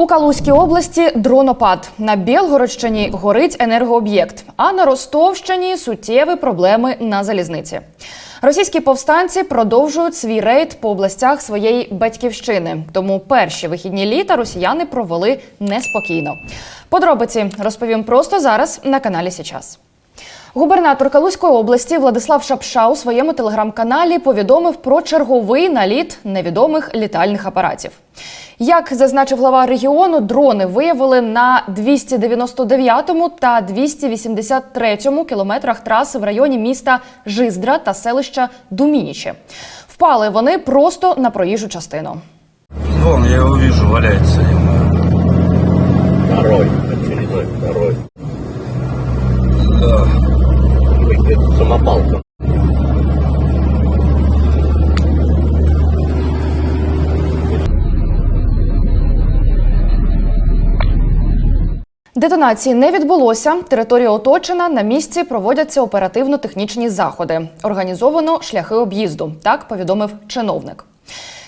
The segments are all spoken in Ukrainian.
У Калузькій області дронопад на Білгородщині горить енергооб'єкт, а на Ростовщині суттєві проблеми на залізниці. Російські повстанці продовжують свій рейд по областях своєї батьківщини. Тому перші вихідні літа росіяни провели неспокійно. Подробиці розповім просто зараз на каналі Січас. Губернатор Калузької області Владислав Шапша у своєму телеграм-каналі повідомив про черговий наліт невідомих літальних апаратів. Як зазначив глава регіону, дрони виявили на 299 та 283 кілометрах траси в районі міста Жиздра та селища Думінічі. Впали вони просто на проїжджу частину. Вон, я его вижу, валяется. Второй, Самопалка. Детонації не відбулося. Територія оточена. На місці проводяться оперативно-технічні заходи. Організовано шляхи об'їзду. Так повідомив чиновник.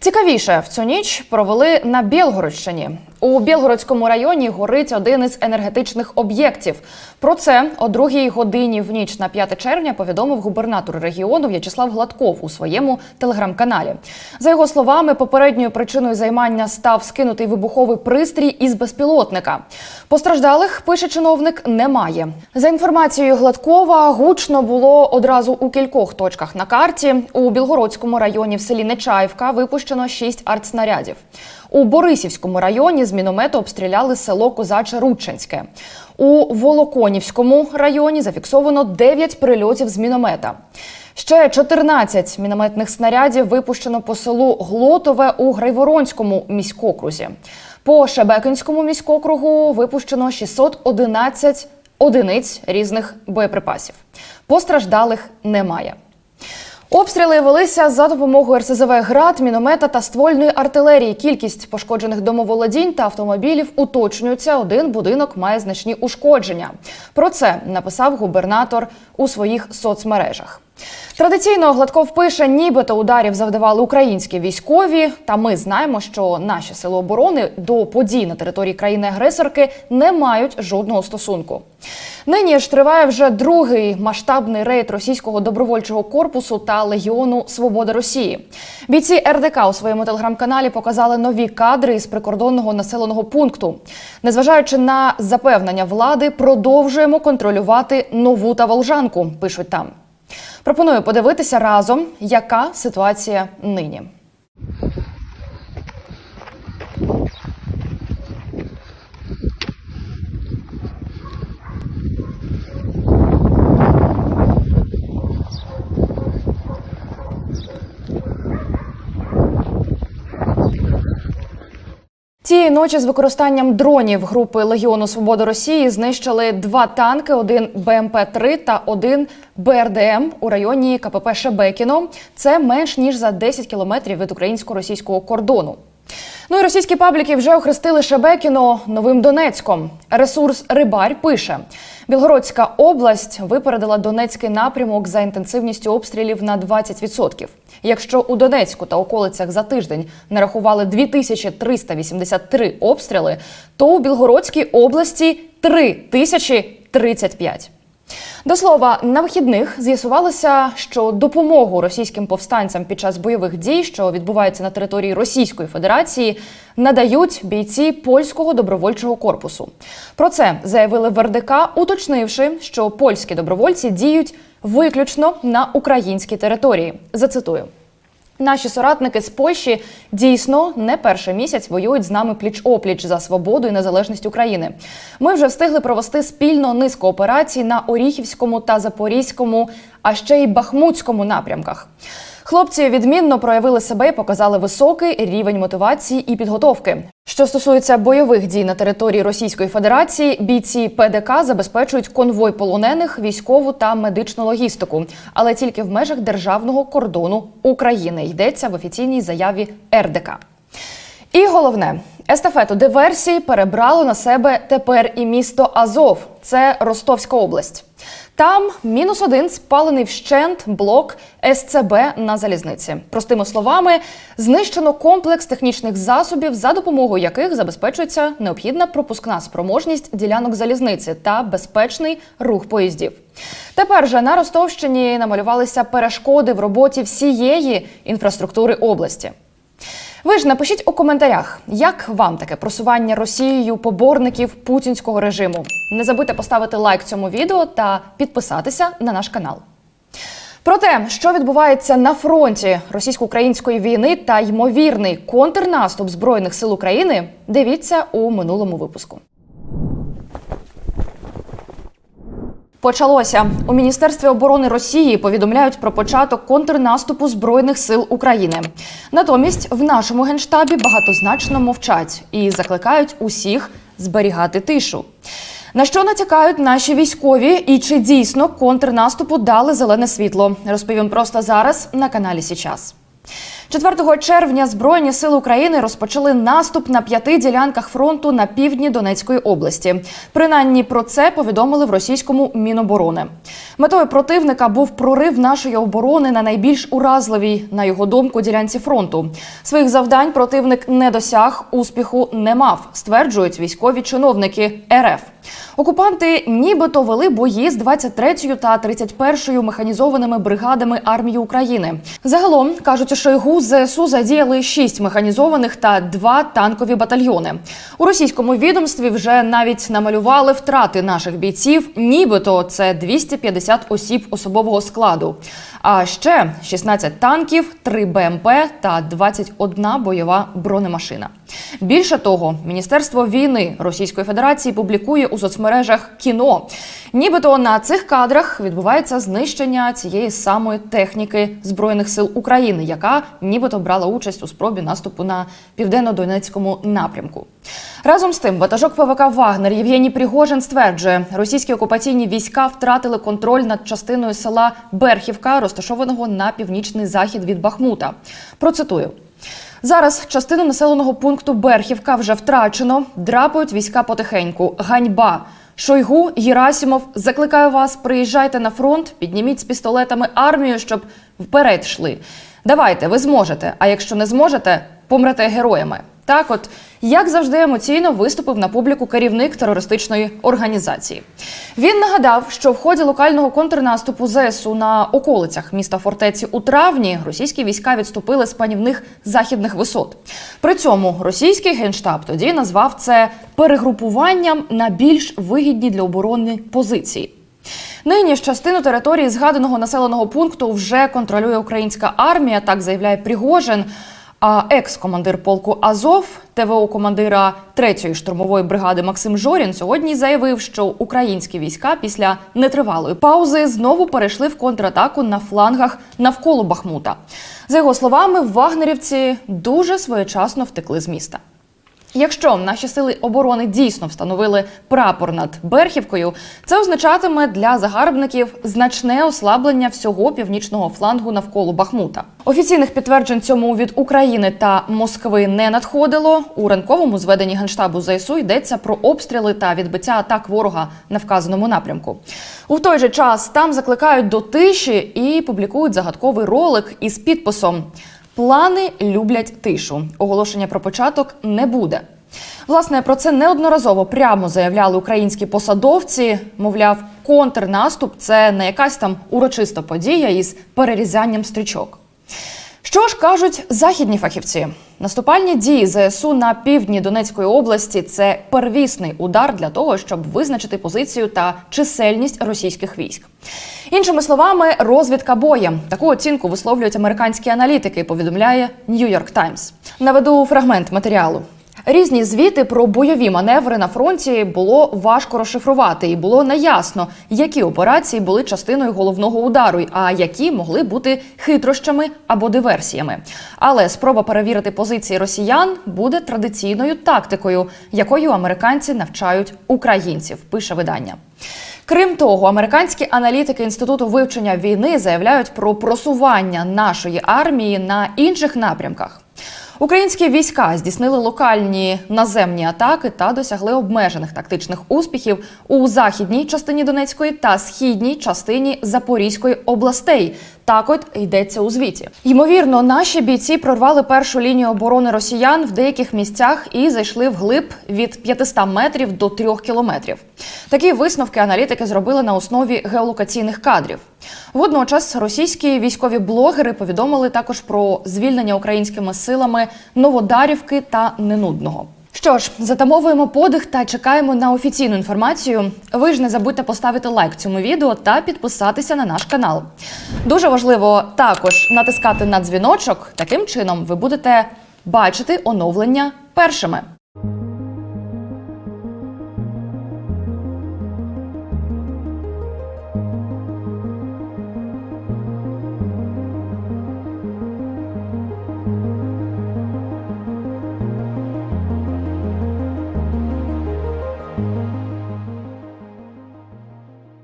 Цікавіше в цю ніч провели на Білгородщині. У Білгородському районі горить один із енергетичних об'єктів. Про це о другій годині в ніч на 5 червня повідомив губернатор регіону В'ячеслав Гладков у своєму телеграм-каналі. За його словами, попередньою причиною займання став скинутий вибуховий пристрій із безпілотника. Постраждалих пише чиновник немає. За інформацією Гладкова, гучно було одразу у кількох точках на карті. У Білгородському районі в селі Нечаївка випущено шість артснарядів. У Борисівському районі з міномету обстріляли село Козаче Рудченське. У Волоконівському районі зафіксовано 9 прильотів з міномета. Ще 14 мінометних снарядів випущено по селу Глотове у Грайворонському міськокрузі. По Шебекинському міськокругу випущено 611 одиниць різних боєприпасів. Постраждалих немає. Обстріли велися за допомогою РСЗВ град, міномета та ствольної артилерії. Кількість пошкоджених домоволодінь та автомобілів уточнюється. Один будинок має значні ушкодження. Про це написав губернатор у своїх соцмережах. Традиційно Гладков пише, нібито ударів завдавали українські військові. Та ми знаємо, що наші сили оборони до подій на території країни-агресорки не мають жодного стосунку. Нині ж триває вже другий масштабний рейд російського добровольчого корпусу та легіону Свобода Росії. Бійці РДК у своєму телеграм-каналі показали нові кадри із прикордонного населеного пункту. Незважаючи на запевнення влади, продовжуємо контролювати нову та волжанку. Пишуть там. Пропоную подивитися разом, яка ситуація нині. Цієї ночі з використанням дронів групи Легіону Свободи Росії знищили два танки: один БМП-3 та один БРДМ у районі КПП Шебекіно. Це менш ніж за 10 кілометрів від українсько-російського кордону. Ну і російські пабліки вже охрестили Шебекіно новим Донецьком. Ресурс Рибарь пише: Білгородська область випередила Донецький напрямок за інтенсивністю обстрілів на 20%. Якщо у Донецьку та околицях за тиждень нарахували 2383 обстріли, то у Білгородській області 3035. До слова, на вихідних з'ясувалося, що допомогу російським повстанцям під час бойових дій, що відбуваються на території Російської Федерації, надають бійці польського добровольчого корпусу. Про це заявили в РДК, уточнивши, що польські добровольці діють виключно на українській території. Зацитую. Наші соратники з Польщі дійсно не перший місяць воюють з нами пліч-опліч за свободу і незалежність України. Ми вже встигли провести спільно низку операцій на Оріхівському та Запорізькому, а ще й Бахмутському напрямках. Хлопці відмінно проявили себе і показали високий рівень мотивації і підготовки. Що стосується бойових дій на території Російської Федерації, бійці ПДК забезпечують конвой полонених, військову та медичну логістику, але тільки в межах державного кордону України йдеться в офіційній заяві РДК. І головне, естафету диверсій перебрало на себе тепер і місто Азов. Це Ростовська область. Там мінус один спалений вщент блок СЦБ на залізниці. Простими словами, знищено комплекс технічних засобів, за допомогою яких забезпечується необхідна пропускна спроможність ділянок залізниці та безпечний рух поїздів. Тепер же на Ростовщині намалювалися перешкоди в роботі всієї інфраструктури області. Ви ж напишіть у коментарях, як вам таке просування Росією поборників путінського режиму. Не забудьте поставити лайк цьому відео та підписатися на наш канал. Про те, що відбувається на фронті російсько-української війни та ймовірний контрнаступ збройних сил України, дивіться у минулому випуску. Почалося у міністерстві оборони Росії. Повідомляють про початок контрнаступу збройних сил України. Натомість в нашому генштабі багатозначно мовчать і закликають усіх зберігати тишу. На що натякають наші військові, і чи дійсно контрнаступу дали зелене світло? Розповім просто зараз на каналі Січас. 4 червня Збройні сили України розпочали наступ на п'яти ділянках фронту на півдні Донецької області. Принаймні про це повідомили в російському Міноборони. Метою противника був прорив нашої оборони на найбільш уразливій, на його думку, ділянці фронту. Своїх завдань противник не досяг, успіху не мав, стверджують військові чиновники РФ. Окупанти нібито вели бої з 23-ю та 31-ю механізованими бригадами армії України. Загалом кажуть у Шойгу, ЗСУ задіяли 6 механізованих та 2 танкові батальйони. У російському відомстві вже навіть намалювали втрати наших бійців. Нібито це 250 осіб особового складу. А ще 16 танків, 3 БМП та 21 бойова бронемашина. Більше того, Міністерство війни Російської Федерації публікує у соцмережах кіно. Нібито на цих кадрах відбувається знищення цієї самої техніки збройних сил України, яка нібито брала участь у спробі наступу на південно-донецькому напрямку. Разом з тим, ватажок ПВК Вагнер Євгеній Пригожин стверджує, російські окупаційні війська втратили контроль над частиною села Берхівка, розташованого на північний захід від Бахмута. Процитую. Зараз частину населеного пункту Берхівка вже втрачено. Драпають війська потихеньку. Ганьба. Шойгу, Герасімов, закликаю вас, приїжджайте на фронт, підніміть з пістолетами армію, щоб вперед йшли. Давайте, ви зможете. А якщо не зможете, помрете героями. Так, от як завжди емоційно виступив на публіку керівник терористичної організації. Він нагадав, що в ході локального контрнаступу ЗСУ на околицях міста фортеці у травні російські війська відступили з панівних західних висот. При цьому російський генштаб тоді назвав це перегрупуванням на більш вигідні для оборони позиції. Нині ж частину території згаданого населеного пункту вже контролює українська армія, так заявляє Пригожин. А екс-командир полку Азов, ТВО командира 3-ї штурмової бригади Максим Жорін сьогодні заявив, що українські війська після нетривалої паузи знову перейшли в контратаку на флангах навколо Бахмута. За його словами, вагнерівці дуже своєчасно втекли з міста. Якщо наші сили оборони дійсно встановили прапор над Берхівкою, це означатиме для загарбників значне ослаблення всього північного флангу навколо Бахмута. Офіційних підтверджень цьому від України та Москви не надходило. У ранковому зведенні генштабу ЗСУ йдеться про обстріли та відбиття атак ворога на вказаному напрямку. У той же час там закликають до тиші і публікують загадковий ролик із підписом. Плани люблять тишу. Оголошення про початок не буде. Власне, про це неодноразово прямо заявляли українські посадовці. Мовляв, контрнаступ це не якась там урочиста подія із перерізанням стрічок. Що ж кажуть західні фахівці? Наступальні дії ЗСУ на півдні Донецької області це первісний удар для того, щоб визначити позицію та чисельність російських військ. Іншими словами, розвідка боєм. Таку оцінку висловлюють американські аналітики. Повідомляє New York Times. Наведу фрагмент матеріалу. Різні звіти про бойові маневри на фронті було важко розшифрувати, і було неясно, які операції були частиною головного удару, а які могли бути хитрощами або диверсіями. Але спроба перевірити позиції росіян буде традиційною тактикою, якою американці навчають українців. Пише видання. Крім того, американські аналітики інституту вивчення війни заявляють про просування нашої армії на інших напрямках. Українські війська здійснили локальні наземні атаки та досягли обмежених тактичних успіхів у західній частині Донецької та східній частині Запорізької областей. Так от йдеться у звіті. Ймовірно, наші бійці прорвали першу лінію оборони росіян в деяких місцях і зайшли вглиб від 500 метрів до 3 кілометрів. Такі висновки аналітики зробили на основі геолокаційних кадрів. Водночас російські військові блогери повідомили також про звільнення українськими силами Новодарівки та Ненудного. Що ж, затамовуємо подих та чекаємо на офіційну інформацію. Ви ж не забудьте поставити лайк цьому відео та підписатися на наш канал. Дуже важливо також натискати на дзвіночок. Таким чином ви будете бачити оновлення першими.